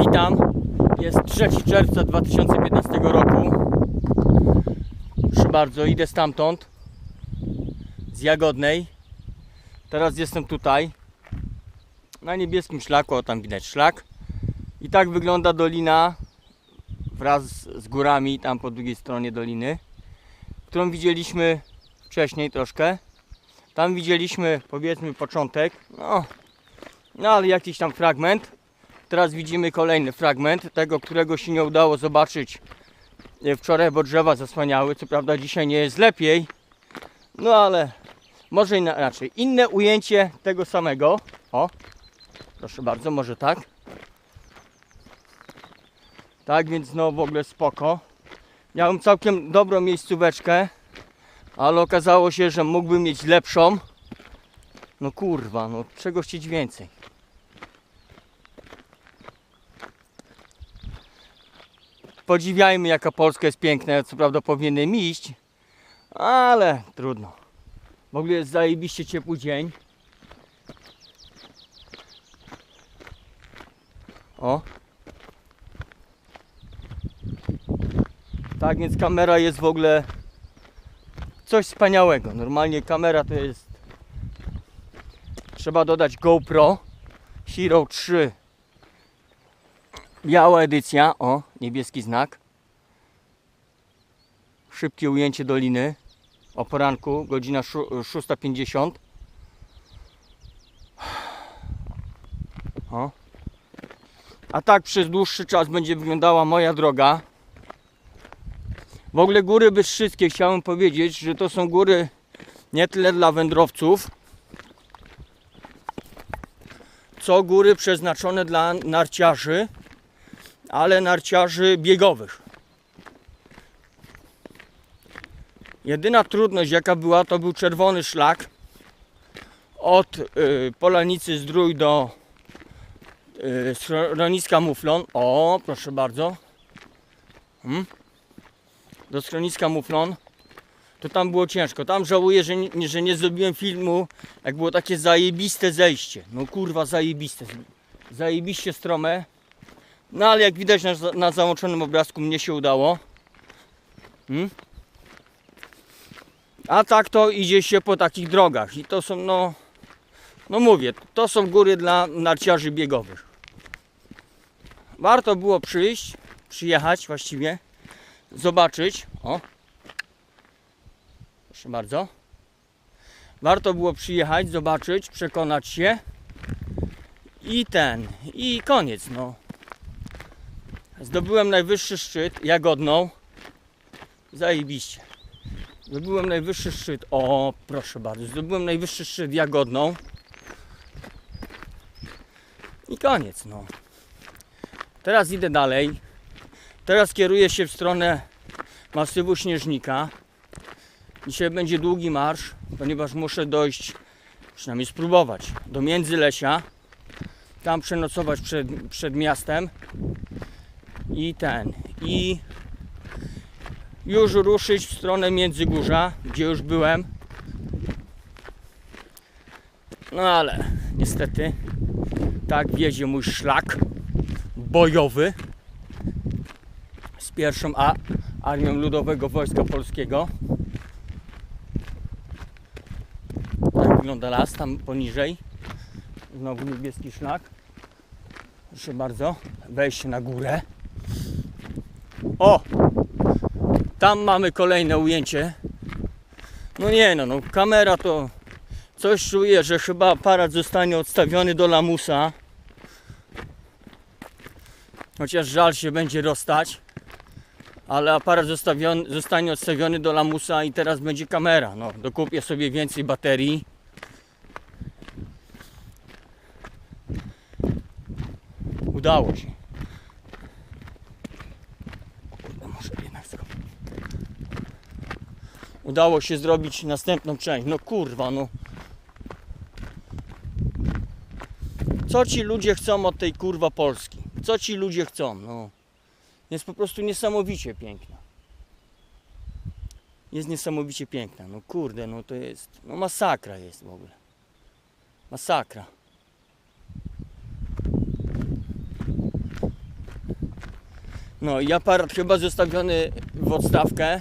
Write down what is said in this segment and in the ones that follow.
Witam. Jest 3 czerwca 2015 roku. Proszę bardzo, idę stamtąd. Z Jagodnej. Teraz jestem tutaj. Na niebieskim szlaku, o tam widać szlak. I tak wygląda dolina wraz z górami tam po drugiej stronie doliny, którą widzieliśmy wcześniej troszkę. Tam widzieliśmy powiedzmy początek, no, no ale jakiś tam fragment. Teraz widzimy kolejny fragment, tego którego się nie udało zobaczyć e, wczoraj, bo drzewa zasłaniały. Co prawda dzisiaj nie jest lepiej, no ale może inaczej. Inne ujęcie tego samego. O, proszę bardzo, może tak. Tak więc no w ogóle spoko. Miałem całkiem dobrą miejscóweczkę, ale okazało się, że mógłbym mieć lepszą. No kurwa, no czego chcieć więcej. Podziwiajmy jaka Polska jest piękna, co prawda powinienem iść, ale trudno. W ogóle jest zajebiście ciepły dzień. O. Tak więc kamera jest w ogóle coś wspaniałego. Normalnie kamera to jest trzeba dodać GoPro Hero 3 biała edycja, o niebieski znak. Szybkie ujęcie doliny. O poranku, godzina szó- 6.50 o. a tak przez dłuższy czas będzie wyglądała moja droga. W ogóle góry Byszyckie chciałem powiedzieć, że to są góry nie tyle dla wędrowców, co góry przeznaczone dla narciarzy, ale narciarzy biegowych. Jedyna trudność jaka była, to był czerwony szlak od y, Polanicy Zdrój do y, schroniska Muflon. O, proszę bardzo. Hmm? do schroniska Muflon, to tam było ciężko. Tam żałuję, że nie, że nie zrobiłem filmu, jak było takie zajebiste zejście. No kurwa, zajebiste. Zajebiście strome. No ale jak widać na, na załączonym obrazku mnie się udało. Hmm? A tak to idzie się po takich drogach. I to są no... No mówię, to są góry dla narciarzy biegowych. Warto było przyjść, przyjechać właściwie zobaczyć. O. Proszę bardzo. Warto było przyjechać, zobaczyć, przekonać się. I ten, i koniec, no. Zdobyłem najwyższy szczyt, jagodną. Zajebiście. Zdobyłem najwyższy szczyt. O, proszę bardzo. Zdobyłem najwyższy szczyt jagodną. I koniec, no. Teraz idę dalej. Teraz kieruję się w stronę masywu Śnieżnika. Dzisiaj będzie długi marsz, ponieważ muszę dojść, przynajmniej spróbować, do Międzylesia. Tam przenocować przed, przed miastem. I ten. I już ruszyć w stronę Międzygórza, gdzie już byłem. No ale niestety tak wiedzie mój szlak bojowy z pierwszą A Armią Ludowego Wojska Polskiego. Tak wygląda las tam poniżej. Znowu niebieski szlak. Proszę bardzo, wejście na górę. O! Tam mamy kolejne ujęcie. No nie no, no kamera to coś czuję, że chyba aparat zostanie odstawiony do lamusa. Chociaż żal się będzie rozstać. Ale aparat zostanie odstawiony do lamusa i teraz będzie kamera. No, dokupię sobie więcej baterii. Udało się. Kurde, może jednak zrobię. Udało się zrobić następną część. No kurwa, no. Co ci ludzie chcą od tej kurwa Polski? Co ci ludzie chcą? No. Jest po prostu niesamowicie piękna. Jest niesamowicie piękna. No kurde, no to jest. No masakra jest w ogóle. Masakra. No i aparat chyba zostawiony w odstawkę,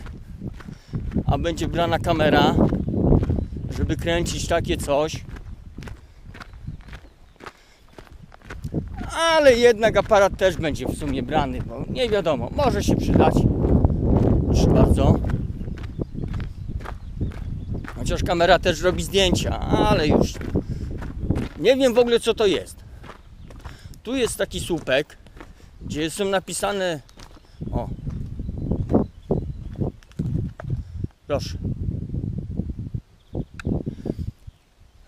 a będzie brana kamera, żeby kręcić takie coś. Ale jednak aparat też będzie w sumie brany, bo nie wiadomo, może się przydać. Proszę bardzo. Chociaż kamera też robi zdjęcia, ale już nie wiem w ogóle co to jest. Tu jest taki słupek, gdzie są napisane. O. Proszę.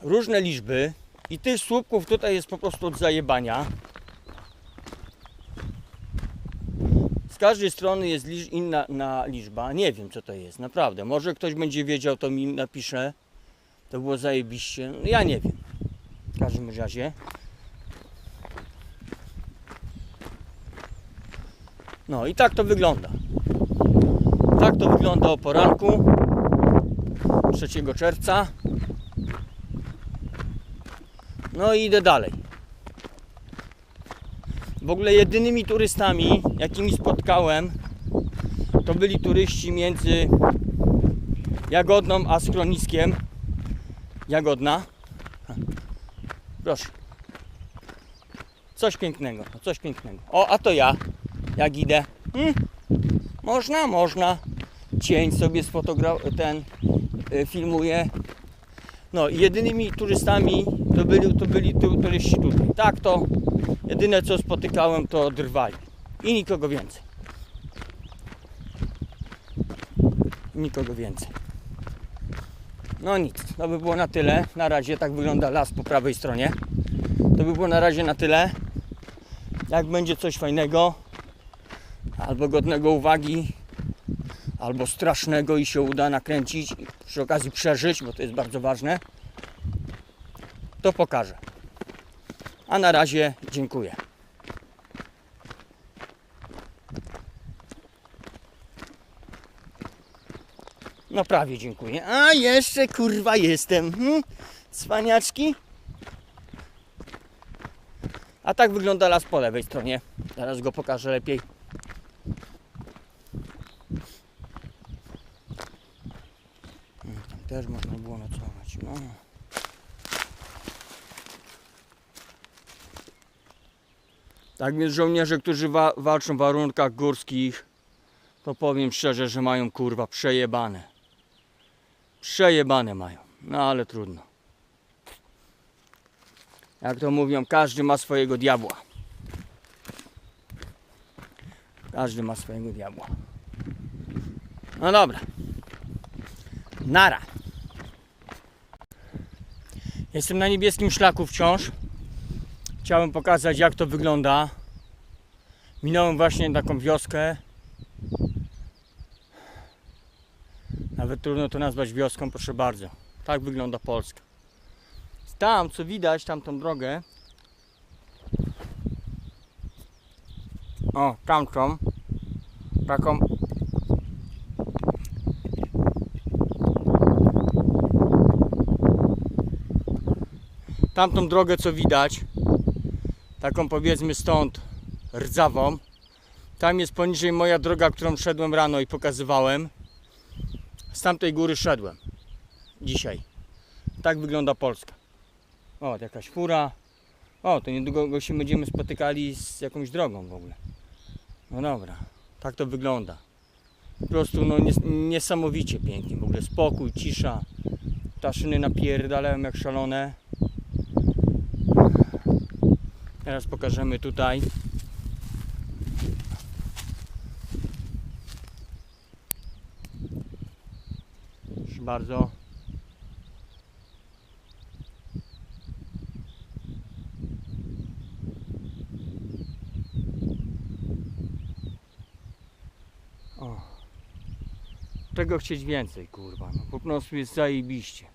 Różne liczby. I tych słupków tutaj jest po prostu od zajebania. Z każdej strony jest inna na liczba. Nie wiem co to jest, naprawdę. Może ktoś będzie wiedział, to mi napisze. To było zajebiście. No, ja nie wiem. W każdym razie. No i tak to wygląda. Tak to wygląda o poranku 3 czerwca. No i idę dalej. W ogóle jedynymi turystami, jakimi spotkałem, to byli turyści między Jagodną a schroniskiem. Jagodna. Proszę. Coś pięknego, coś pięknego. O, a to ja. Jak idę. Hmm? Można, można. Cień sobie ten y, filmuję. No jedynymi turystami to byli, to byli tu, turyści tutaj. Tak to jedyne co spotykałem to drwali. I nikogo więcej. Nikogo więcej. No nic, to by było na tyle. Na razie tak wygląda las po prawej stronie. To by było na razie na tyle. Jak będzie coś fajnego, albo godnego uwagi, albo strasznego i się uda nakręcić, i przy okazji przeżyć, bo to jest bardzo ważne, to pokażę. A na razie dziękuję. No prawie dziękuję. A jeszcze kurwa jestem. Hmm? Cwaniaczki. A tak wygląda las po lewej stronie. Teraz go pokażę lepiej. No, Tam też można było nocować. No. Tak więc żołnierze, którzy wa- walczą w warunkach górskich, to powiem szczerze, że mają kurwa przejebane. Przejebane mają. No ale trudno. Jak to mówią, każdy ma swojego diabła. Każdy ma swojego diabła. No dobra. Nara. Jestem na niebieskim szlaku wciąż. Chciałem pokazać jak to wygląda. Minąłem właśnie taką wioskę. Nawet trudno to nazwać wioską, proszę bardzo. Tak wygląda Polska. Tam, co widać, tamtą drogę. O, tamtą. Taką tamtą drogę co widać, taką powiedzmy stąd rdzawą, tam jest poniżej moja droga, którą szedłem rano i pokazywałem. Z tamtej góry szedłem dzisiaj. Tak wygląda Polska. O, jakaś fura. O, to niedługo się będziemy spotykali z jakąś drogą w ogóle. No dobra, tak to wygląda. Po prostu no, nies niesamowicie pięknie. W ogóle spokój, cisza. Ptaszyny napierdalają jak szalone. Teraz pokażemy tutaj. Proszę bardzo. O. Czego chcieć więcej, kurwa. No, po prostu jest zajebiście.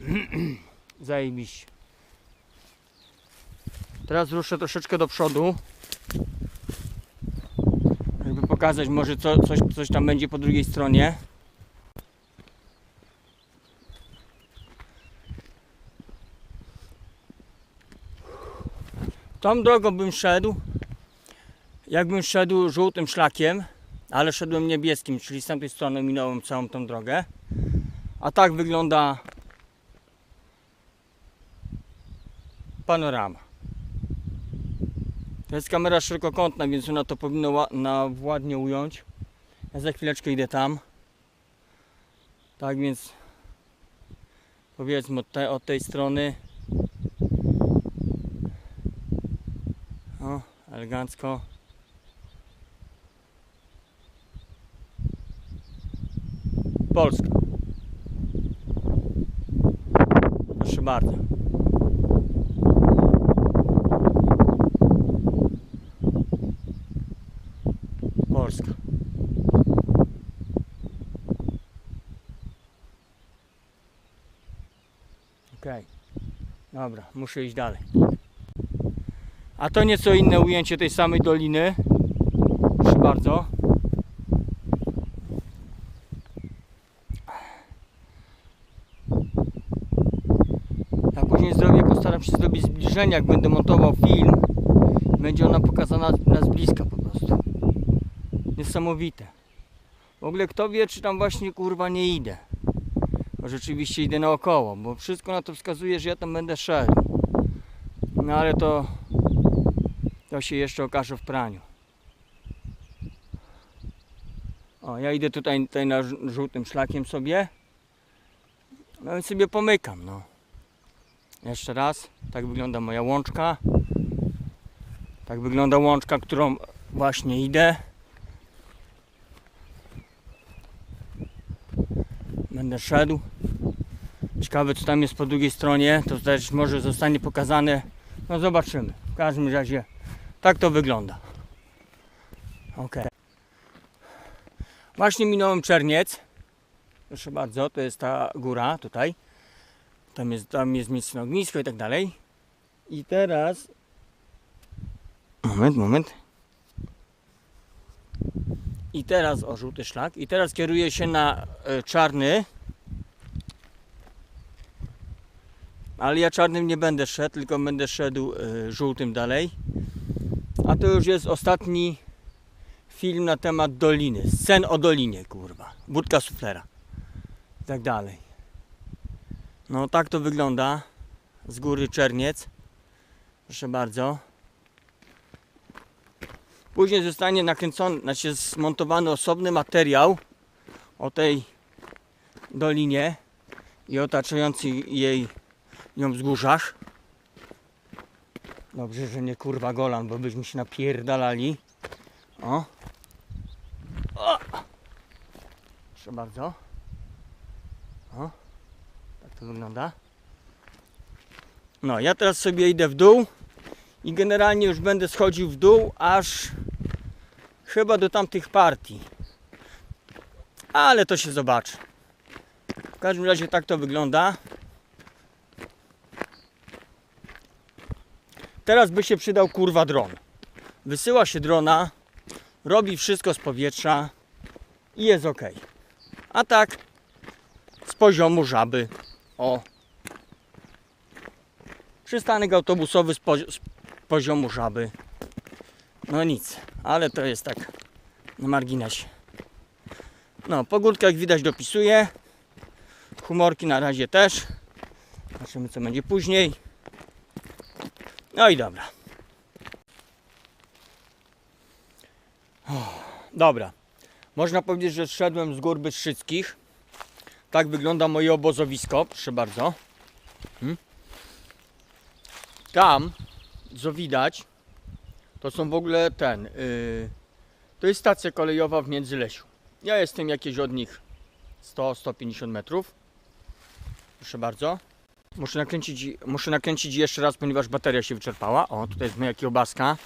zajebiście. Teraz ruszę troszeczkę do przodu. Żeby pokazać może co, coś, coś tam będzie po drugiej stronie. Tą drogą bym szedł Jakbym szedł żółtym szlakiem, ale szedłem niebieskim, czyli z tamtej strony minąłem całą tą drogę. A tak wygląda panorama. To jest kamera szerokokątna, więc ona to powinno ła- na ładnie ująć. Ja za chwileczkę idę tam. Tak więc powiedzmy od, te, od tej strony. O, elegancko. Polska. Proszę bardzo. Polska. Okej. Dobra, muszę iść dalej. A to nieco inne ujęcie tej samej doliny. Proszę bardzo. Ja później zrobię, postaram się zrobić zbliżenie, jak będę montował film. Będzie ona pokazana na z bliska po prostu. Niesamowite. W ogóle kto wie, czy tam właśnie kurwa nie idę. Bo rzeczywiście idę naokoło, bo wszystko na to wskazuje, że ja tam będę szedł. No ale to to się jeszcze okaże w praniu. O, ja idę tutaj, tutaj na żółtym szlakiem sobie. No i sobie pomykam, no. Jeszcze raz, tak wygląda moja łączka. Tak wygląda łączka, którą właśnie idę. Będę szedł. Ciekawe co tam jest po drugiej stronie. To też może zostanie pokazane. No zobaczymy. W każdym razie tak to wygląda. Ok. Właśnie minąłem Czerniec. Proszę bardzo, to jest ta góra tutaj. Tam jest, tam jest miejsce na ognisko i tak dalej. I teraz. Moment, moment. I teraz o żółty szlak. I teraz kieruję się na e, czarny. Ale ja czarnym nie będę szedł, tylko będę szedł e, żółtym dalej. A to już jest ostatni film na temat doliny. Scen o dolinie, kurwa. Budka suflera. I tak dalej. No tak to wygląda. Z góry Czerniec. Proszę bardzo. Później zostanie nakręcony, znaczy zmontowany osobny materiał o tej dolinie i otaczających jej ją wzgórzach. Dobrze, że nie kurwa Golan, bo byśmy się napierdalali. O. o. Proszę bardzo. O. Tak to wygląda. No, ja teraz sobie idę w dół i generalnie już będę schodził w dół, aż chyba do tamtych partii. Ale to się zobaczy. W każdym razie tak to wygląda. Teraz by się przydał kurwa dron. Wysyła się drona, robi wszystko z powietrza i jest ok. A tak z poziomu żaby. O. Przystanek autobusowy z, pozi- z poziomu żaby. No nic, ale to jest tak na marginesie. No, pogódka jak widać dopisuje. Humorki na razie też. Zobaczymy co będzie później. No i dobra. Dobra. Można powiedzieć, że zszedłem z gór Bystrzyckich. Tak wygląda moje obozowisko. Proszę bardzo. Hmm. Tam, co widać, to są w ogóle ten. Yy, to jest stacja kolejowa w Międzylesiu. Ja jestem jakieś od nich 100-150 metrów. Proszę bardzo. Muszę nakręcić, muszę nakręcić jeszcze raz, ponieważ bateria się wyczerpała. O, tutaj jest moja kiełbaska.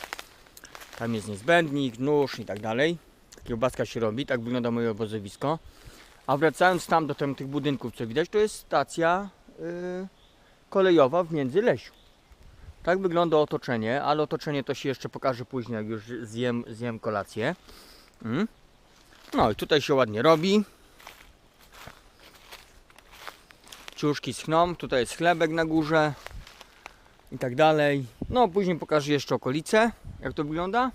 Tam jest niezbędnik, nóż i tak dalej. Kiełbaska się robi, tak wygląda moje obozowisko. A wracając tam do tem, tych budynków, co widać, to jest stacja yy, kolejowa w Międzylesiu. Tak wygląda otoczenie, ale otoczenie to się jeszcze pokaże później, jak już zjem, zjem kolację. Mm. No i tutaj się ładnie robi. Ciuszki schną, tutaj jest chlebek na górze i tak dalej. No później pokażę jeszcze okolice, jak to wygląda.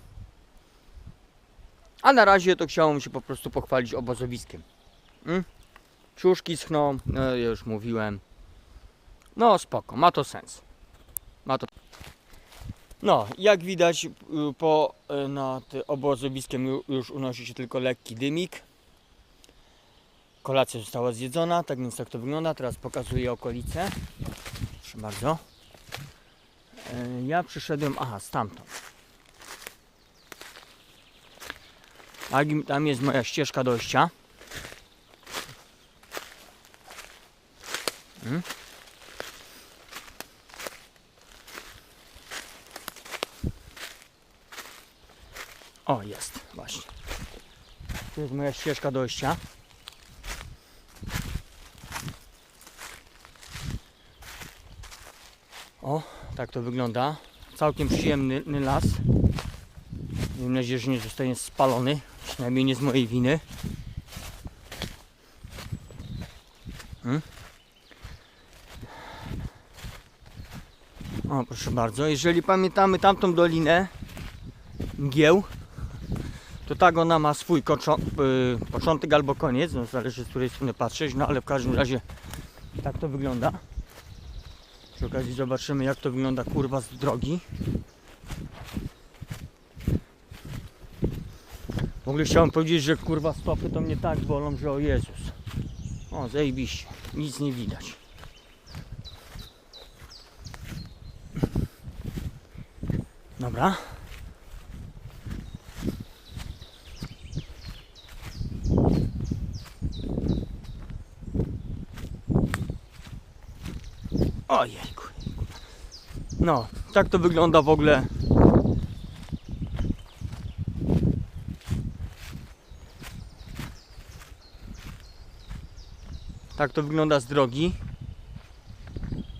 A na razie to chciałem się po prostu pochwalić obozowiskiem. Mm? Ciuszki schną, no już mówiłem. No spoko, ma to sens. No, jak widać y, po y, nad obozowiskiem ju- już unosi się tylko lekki dymik. Kolacja została zjedzona, tak więc tak to wygląda. Teraz pokazuję okolice. Proszę bardzo. Y, Ja przyszedłem, aha, stamtąd. Tak, Tam jest moja ścieżka dojścia. Mm. O, jest, właśnie. Tu jest moja ścieżka dojścia. O, tak to wygląda. Całkiem przyjemny ny las. Mam nadzieję, że nie zostanie spalony. Przynajmniej nie z mojej winy. Hmm? O, proszę bardzo. Jeżeli pamiętamy tamtą dolinę mgieł, to tak ona ma swój y, początek albo koniec, no zależy z której strony patrzeć, no ale w każdym razie tak to wygląda. Przy okazji zobaczymy jak to wygląda kurwa z drogi. W ogóle chciałem powiedzieć, że kurwa stopy to mnie tak bolą, że o Jezus. O, zajebiście. Nic nie widać. Dobra. Ojejku. No, tak to wygląda w ogóle. Tak to wygląda z drogi.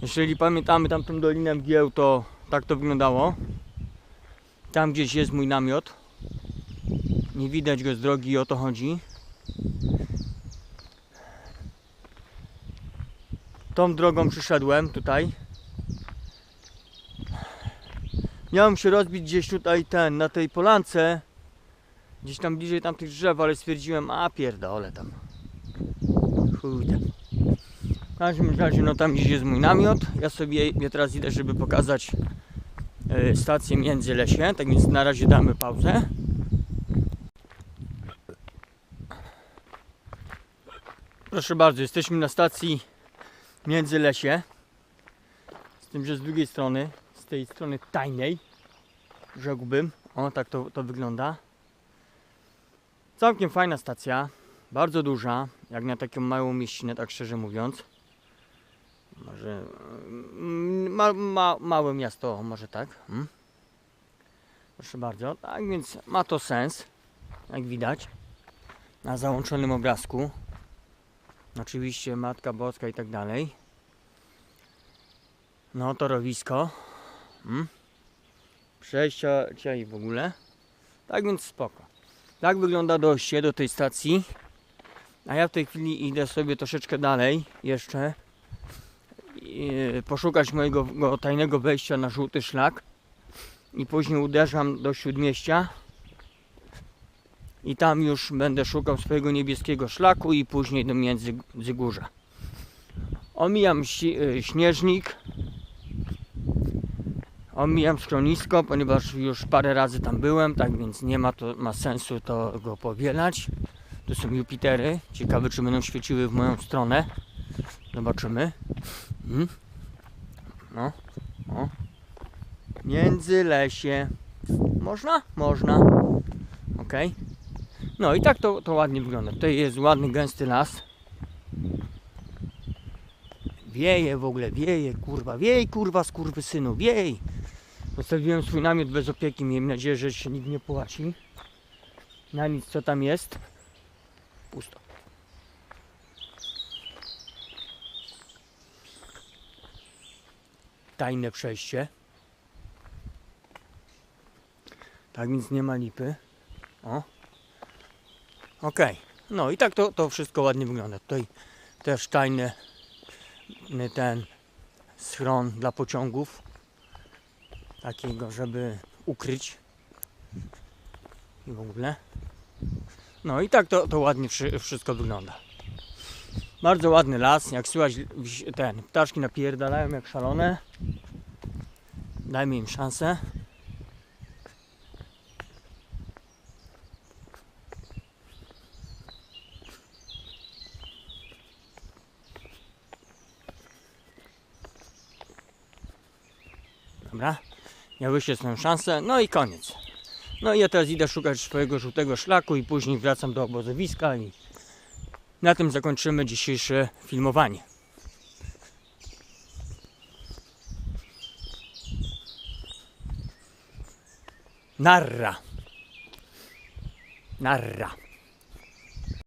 Jeżeli pamiętamy tamtą dolinę mgieł, to tak to wyglądało. Tam gdzieś jest mój namiot. Nie widać go z drogi o to chodzi. Tą drogą przyszedłem tutaj. Miałem się rozbić gdzieś tutaj ten, na tej polance. Gdzieś tam bliżej tamtych drzew, ale stwierdziłem, a pierdolę tam. Tam. W każdym razie, no tam gdzieś jest mój namiot. Ja sobie ja teraz idę, żeby pokazać e, stację Międzylesie. Tak więc na razie damy pauzę. Proszę bardzo, jesteśmy na stacji Międzylesie. Z tym, że z drugiej strony, z tej strony tajnej, rzekłbym. O, tak to, to wygląda. Całkiem fajna stacja. Bardzo duża, jak na taką małą mieścinę, tak szczerze mówiąc. Może mm, ma, ma, małe miasto, może tak. Hmm? Proszę bardzo. Tak więc ma to sens, jak widać na załączonym obrazku. Oczywiście Matka Boska i tak dalej. No, torowisko. Hmm? Przejścia i w ogóle. Tak więc spoko. Tak wygląda dojście do tej stacji. A ja w tej chwili idę sobie troszeczkę dalej jeszcze e, poszukać mojego go, tajnego wejścia na żółty szlak i później uderzam do śródmieścia i tam już będę szukał swojego niebieskiego szlaku i później do Międzygórza. Omijam e, śnieżnik, omijam schronisko, ponieważ już parę razy tam byłem, tak więc nie ma to ma sensu to go powielać. Tu są Jupitery. Ciekawe, czy będą świeciły w moją stronę. Zobaczymy. Hmm? No, o. Międzylesie. Można? Można. Ok. No i tak to, to ładnie wygląda. Tutaj jest ładny, gęsty las. Wieje w ogóle, wieje, kurwa, wiej, kurwa, skurwysynu, wiej. Postawiłem swój namiot bez opieki, miejmy nadzieję, że się nikt nie płaci. Na nic, co tam jest. Pusto. Tajne przejście. Tak więc nie ma lipy. O. Okej. No i tak to, to wszystko ładnie wygląda. Tutaj też tajny n- ten schron dla pociągów. Takiego, żeby ukryć. I w ogóle. No i tak to, to ładnie wszy- wszystko wygląda. Bardzo ładny las, jak słychać ten, ptaszki napierdalają jak szalone. Dajmy im szansę. Dobra, miałyście swoją szansę, no i koniec. No i ja teraz idę szukać swojego żółtego szlaku i później wracam do obozowiska i na tym zakończymy dzisiejsze filmowanie. Narra. Narra.